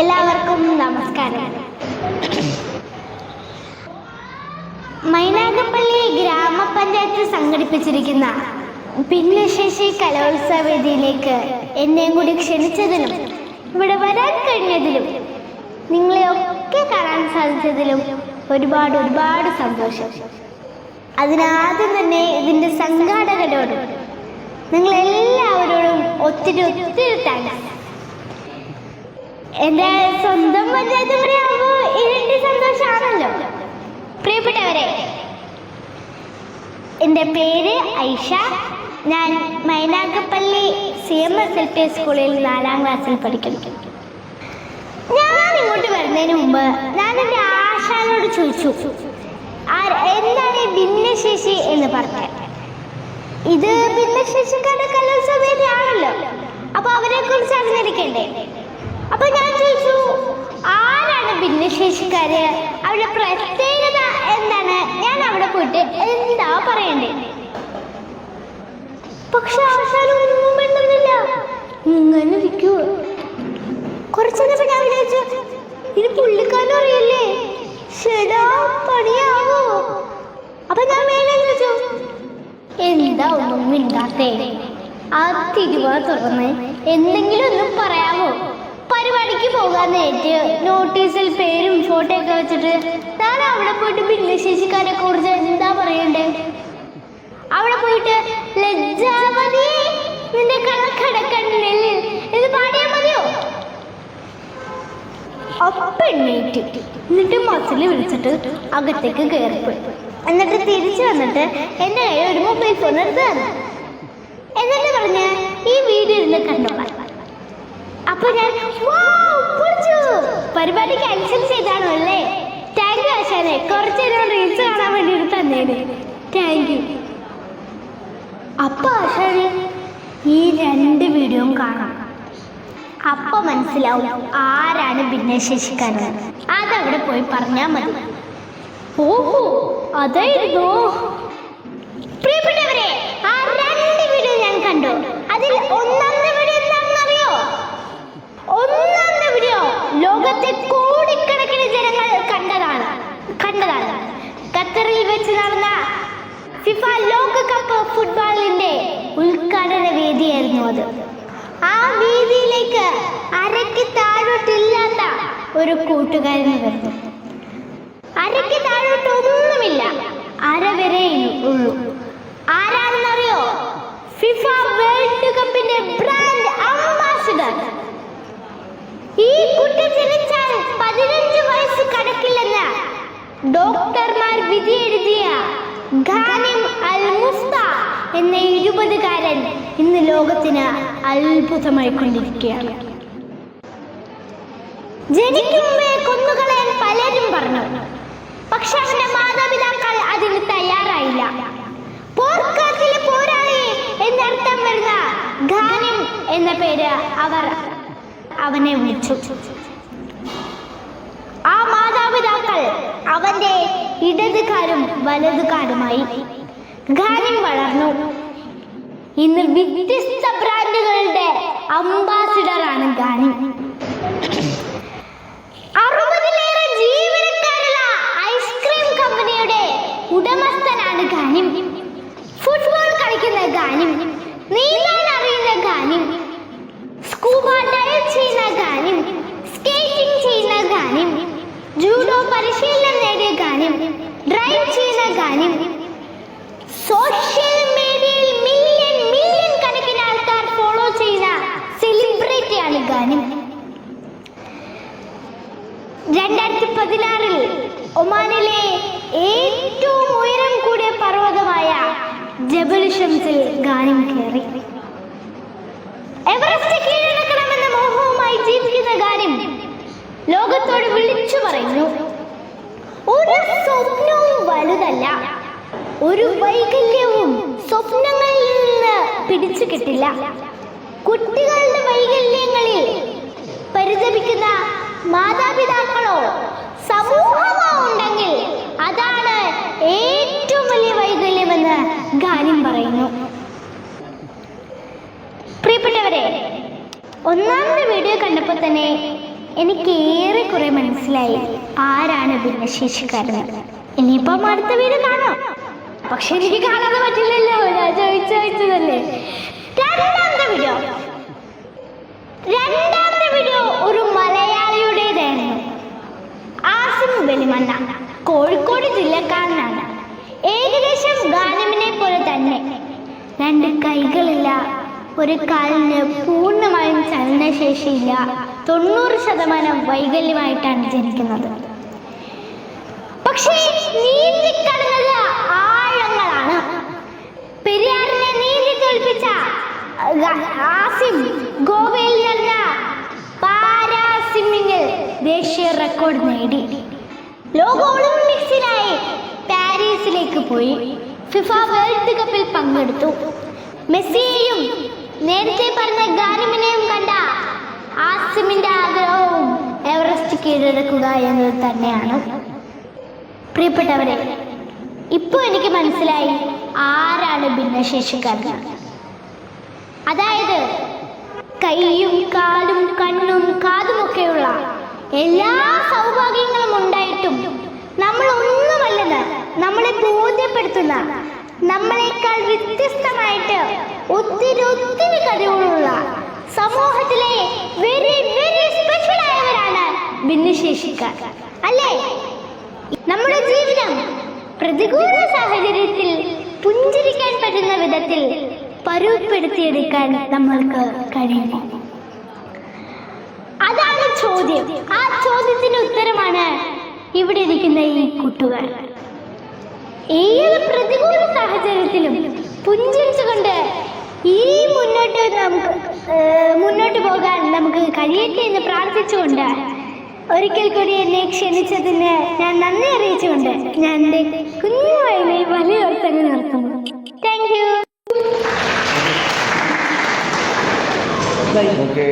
എല്ലാവർക്കും നമസ്കാരം. മൈനാഗപ്പള്ളി ഗ്രാമപഞ്ചായത്ത് സംഘടിപ്പിച്ചിരിക്കുന്ന ഭിന്നശേഷി കലോത്സവ വേദിയിലേക്ക് എന്നെയും കൂടി ക്ഷണിച്ചതിലും ഇവിടെ വരാൻ കഴിഞ്ഞതിലും നിങ്ങളെ ഒക്കെ കാണാൻ സാധിച്ചതിലും ഒരുപാട് ഒരുപാട് സന്തോഷം. അതിനാദ്യം തന്നെ ഇതിന്റെ സംഘാടകരോടും നിങ്ങളെല്ലാവരോടും ഒത്തിരി ഒത്തിരി താങ്ക്സ് എന്റെ സ്വന്തം പഞ്ചായത്ത് കൂടിയാകുമ്പോ ഇരട്ടി സന്തോഷമാണല്ലോ പ്രിയപ്പെട്ടവരെ എന്റെ പേര് ഐഷ. ഞാൻ Mynagappally C M S L P സ്കൂളിൽ നാലാം ക്ലാസ്സിൽ പഠിക്കുന്നു. ഞാൻ ഇങ്ങോട്ട് വരുന്നതിന് മുമ്പ് ഞാൻ എന്റെ ആശാനോട് ചോദിച്ചു. എന്താണ് ഭിന്നശേഷി എന്ന് പറഞ്ഞത് ഇത് ഭിന്നശേഷിക്കാരുടെ കലോത്സവ വേദിയാണല്ലോ. അപ്പൊ അവരെ കുറിച്ച് അറിഞ്ഞിരിക്കണ്ടേ? അപ്പൊ ഞാൻ ചോദിച്ചു ആരാണ് ഭിന്നശേഷിക്കാര്? അവരുടെ പ്രത്യേകത എന്താണ്? ഞാൻ അവിടെ പോയിട്ട് എന്താ പറയണ്ടേ? പക്ഷെ അവസാനം ഒന്നും ഇങ്ങനെ ഇരിക്കൂ കുറച്ചു നേരം ഞാൻ വിചാരിച്ചു ഇത് പുള്ളിക്കാരനും അറിയില്ലേ? ശരാ പണിയാവോ? അപ്പൊ ഞാൻ മേലെ ചോദിച്ചു എന്താ ഒന്നും മിണ്ടാത്തേ? ആ തിരുവാ തുറന്ന്. എന്തെങ്കിലും ഒന്നും പറയാമോ? പരിപാടിക്ക് പോകാൻ നേരത്തെ നോട്ടീസിൽ പേരും ഫോട്ടോ ഒക്കെ വെച്ചിട്ട് ഞാൻ അവിടെ പോയിട്ട് ഭിന്നശേഷിക്കാരെ കുറിച്ച് എന്താ പറയണ്ടേ? അവിടെ പോയിട്ട് ലജ്ജാവതി നിന്റെ കണക്കടക്കണ്ണിൽ ഇത് പാടിയാ മതിയോ? എന്നിട്ട് മസിൽ വിളിച്ചിട്ട് അകത്തേക്ക് കയറിപ്പോയി എന്നിട്ട് തിരിച്ചു വന്നിട്ട് എന്റെ കയ്യിൽ ഒരു മൊബൈൽ ഫോൺ എടുത്ത് തന്നു. എന്നിട്ട് പറഞ്ഞ് ഈ വീഡിയോ ഇരുന്ന് കണ്ടോളാം അപ്പൊ ഞാൻ "വൗ, പൊളിച്ചു. പരിപാടി ക്യാൻസൽ ചെയ്താണോ അല്ലേ താങ്ക് യു ആശാനെ. കുറച്ച് നേരം റീൽസ് കാണാൻ വേണ്ടി തന്നേനെ. താങ്ക് യു അപ്പൊ ആശാന് ഈ രണ്ട് വീഡിയോയും കാണാം. അപ്പൊ മനസ്സിലാവും ആരാണ് ഭിന്നശേഷിക്കാരൻ. അതവിടെ പോയി പറഞ്ഞാൽ മതി. ഓഹോ അതായിരുന്നു. പ്രിയപ്പെട്ടവരെ ആ രണ്ട് വീഡിയോ ഞാൻ കണ്ടു. അതിൽ എന്താണെന്നറിയോ ഒന്നാമത്തെ വീഡിയോ ലോകത്തെ കോടിക്കണക്കിന് ജനങ്ങൾ കണ്ടതാണ്. കണ്ടതാണ്. ഖത്തറിൽ വെച്ച് നടന്ന ഫിഫ ലോകകപ്പ് ഫുട്ബോളിന്റെ ഉദ്ഘാടന വേദിയായിരുന്നു അത്. ആ വേദിയിലേക്ക് അരയ്ക്ക് താഴോട്ടില്ലാത്ത ഒരു കൂട്ടുകാരനെ വരുന്നു. അരയ്ക്ക് താഴോട്ട് ഒന്നുമില്ല അര വരെ ഉള്ളൂ. ആരാണെന്നറിയോ? ഫിഫ വേൾഡ് കപ്പിന്റെ ഇന്ന് ലോകത്തിന് അത്ഭുതമായി കൊണ്ടിരിക്കുകയാണ് ജനിക്കും മുമ്പേ പലരും പറഞ്ഞു പക്ഷെ അവന്റെ മാതാപിതാക്കൾ അതിന് തയ്യാറായില്ല. പോർക്കാത്തിലെ പോരാളി എന്നർത്ഥം വരുന്ന ഖാനിം എന്ന പേര് അവർ അവനെ വിളിച്ചു. ആ മാതാപിതാക്കൾ അവന്റെ ഇടതുകാരും വലതുകാരുമായി ഖാനിം വളർന്നു. ഇന്ന് വ്യത്യസ്ത ബ്രാൻഡുകളുടെ അംബാസിഡർ ആണ് ഗാനി അറുപതിലേറെ ജീവനക്കാരുള്ള ഐസ്ക്രീം കമ്പനിയുടെ ഉടമസ്ഥനാണ് ഗാനി ഫുട്ബോൾ കളിക്കുന്ന ഗാനി നീന്താൻ അറിയുന്ന ഗാനി സ്കൂബ ഡൈവ് ചെയ്യുന്ന ഗാനി സ്കേറ്റിംഗ് ചെയ്യുന്ന ഗാനി ജൂഡോ പരിശീലനം നേടിയ ഗാനി ഡ്രൈവ് ചെയ്യുന്ന ഗാനി സോഷ്യൽ ഖാനിം രണ്ടായിരത്തി പതിനാറിൽ ഒമാനിലെ ഏറ്റവും ഉയരം കൂടിയ പർവതമായ ജബൽ ഷംസിൽ ഗാനം കയറി എവറസ്റ്റ് കീഴടക്കണമെന്ന മോഹവുമായി ജീവിക്കുന്ന ഗാനം ലോകത്തോട് വിളിച്ചു പറയുന്നു. ഒരു സ്വപ്നവും വലുതല്ല ഒരു വൈകല്യവും സ്വപ്നങ്ങളിൽ നിന്ന് പിടിച്ചു കിട്ടില്ല. കുട്ടികളുടെ വൈകല്യങ്ങളിൽ പരിതപിക്കുന്ന മാതാപിതാക്കളോ സമൂഹമോ ഉണ്ടെങ്കിൽ അതാണ് ഏറ്റവും വലിയ വൈകല്യമെന്ന് ഗാനം പറയുന്നു. പ്രിയപ്പെട്ടവരെ ഒന്നാമത്തെ വീഡിയോ കണ്ടപ്പോൾ തന്നെ എനിക്ക് ഏറെക്കുറെ മനസ്സിലായി ആരാണ് ഭിന്നശേഷിക്കാരൻ. ഇനിയിപ്പം അടുത്ത വീഡിയോ കാണാം. പക്ഷെ എനിക്ക് കാണാതെ പറ്റില്ലല്ലോ. ഞാൻ ചോദിച്ചതല്ലേ? രണ്ടാമത്തെ വീഡിയോ രണ്ടാമത്തെ വീഡിയോ ഒരു മലയാളിയുടേതായിരുന്നു ആസിം വെളിമണ്ണ കോഴിക്കോട് ജില്ലക്കാരനാണ്. ഏകദേശം ഗാനമിനെ പോലെ തന്നെ. രണ്ട് കൈകളില്ല ഒരു കാലിന് പൂർണമായും ചലനശേഷിയില്ല തൊണ്ണൂറ് ശതമാനം വൈകല്യമായിട്ടാണ് ജനിക്കുന്നത്. പക്ഷേ നീന്തിക്കടന്നത് ആഴങ്ങളാണ്. പെരിയാറിനെ നീന്തി തോൽപ്പിച്ച ആസിം ഗോവയിൽ നടന്ന പാരാസിമ്മിങ്ങിൽ ദേശീയ റെക്കോർഡ് നേടി. ലോക ഒളിമ്പിക്സിനായി പാരീസിലേക്ക് പോയി. ഫിഫ വേൾഡ് കപ്പിൽ പങ്കെടുത്തു. മെസ്സിയെയും നേരത്തെ പറഞ്ഞ ഗാനമിനെയും കണ്ട ആസിമിന്റെ ആഗ്രഹവും എവറസ്റ്റ് കീഴടക്കുക എന്നത് തന്നെയാണ്. പ്രിയപ്പെട്ടവരെ ഇപ്പോൾ എനിക്ക് മനസ്സിലായി ആരാണ് ഭിന്നശേഷിക്കാരൻ. അതായത് കൈയും കാലും കണ്ണും കാതുമൊക്കെയുള്ള എല്ലാ സൗഭാഗ്യങ്ങളും ഉണ്ടായിട്ടും നമ്മൾ ഒന്നുമല്ലെന്ന് നമ്മളെ ബോധ്യപ്പെടുത്തുന്ന നമ്മളെക്കാൾ വ്യത്യസ്തമായിട്ട് ഒത്തിരി ഒത്തിരി കഴിവുകളുള്ള സമൂഹത്തിലെ വെരി വെരി സ്പെഷ്യൽ ആയവരാണ് ഭിന്നശേഷിക്കാർ. അല്ലേ? നമ്മുടെ ജീവിതം പ്രതികൂല സാഹചര്യത്തിൽ പുഞ്ചിരിക്കാൻ പറ്റുന്ന വിധത്തിൽ പരുവപ്പെടുത്തിയെടുക്കാൻ നമ്മൾക്ക് കഴിയുമോ അതാണ് ചോദ്യം. ആ ചോദ്യത്തിന് ഉത്തരമാണ് ഇവിടെ ഇരിക്കുന്ന ഈ കൂട്ടുകാർ ഏത് പ്രതികൂല സാഹചര്യത്തിലും പുഞ്ചിരിച്ചുകൊണ്ട് ഈ മുന്നോട്ട് നമുക്ക് മുന്നോട്ട് പോകാൻ നമുക്ക് കഴിയട്ടെ എന്ന് പ്രാർത്ഥിച്ചുകൊണ്ട് ഒരിക്കൽ കൂടി എന്നെ ക്ഷണിച്ചതിന് ഞാൻ നന്ദി അറിയിച്ചുകൊണ്ട് ഞാൻ എന്റെ കുഞ്ഞു വയലിനെ വലിയ അർത്ഥങ്ങൾ നിർത്തുന്നു താങ്ക് യു ओके